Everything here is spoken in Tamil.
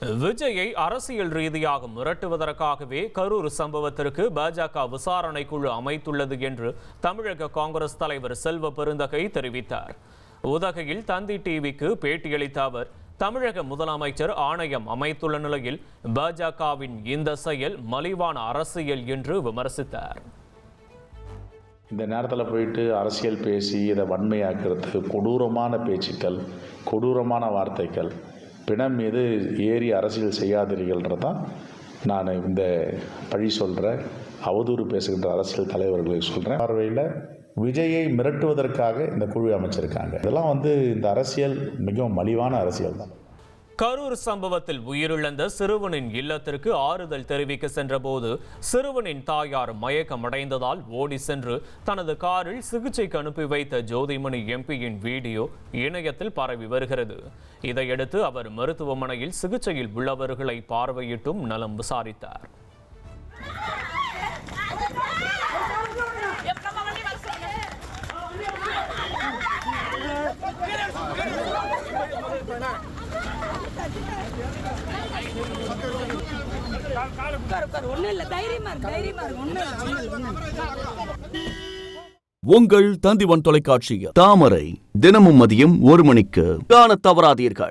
விஜயை அரசியல் ரீதியாக மிரட்டுவதற்காகவே கரூர் சம்பவத்திற்கு பாஜக விசாரணை குழு அமைத்துள்ளது என்று தமிழக காங்கிரஸ் தலைவர் செல்வ பெருந்தகை தெரிவித்தார். உதகையில் தந்தி டிவிக்கு பேட்டியளித்த அவர் தமிழக முதலமைச்சர் ஆணையம் அமைத்துள்ள நிலையில் பாஜகவின் இந்த செயல் மலிவான அரசியல் என்று விமர்சித்தார். இந்த நேரத்தில் போயிட்டு அரசியல் பேசி இதை வன்மையாக்கிறது கொடூரமான பேச்சுக்கள் கொடூரமான வார்த்தைகள் பிணம் மீது ஏறி அரசியல் செய்யாதீர்கள்ன்றது தான் நான் இந்த பழி சொல்கிற அவதூறு பேசுகின்ற அரசியல் தலைவர்களுக்கு சொல்கிறேன் பார்வையில் விஜயை மிரட்டுவதற்காக இந்த குழு அமைச்சிருக்காங்க. இதெல்லாம் வந்து இந்த அரசியல் மிகவும் மலிவான அரசியல் தான். கரூர் சம்பவத்தில் உயிரிழந்த சிறுவனின் இல்லத்திற்கு ஆறுதல் தெரிவிக்க சென்றபோது சிறுவனின் தாயார் மயக்கமடைந்ததால் ஓடி சென்று தனது காரில் சிகிச்சைக்கு அனுப்பி வைத்த ஜோதிமணி எம்பியின் வீடியோ இணையத்தில் பரவி வருகிறது. இதையடுத்து அவர் மருத்துவமனையில் சிகிச்சையில் உள்ளவர்களை பார்வையிட்டும் நலம் விசாரித்தார். எப்படா தைரியமா இருக்கு தைரியமா இருக்கு உங்கள் தந்திவன் தொலைக்காட்சியில் தாமரை தினமும் மதியம் ஒரு மணிக்கு காண தவறாதீர்கள்.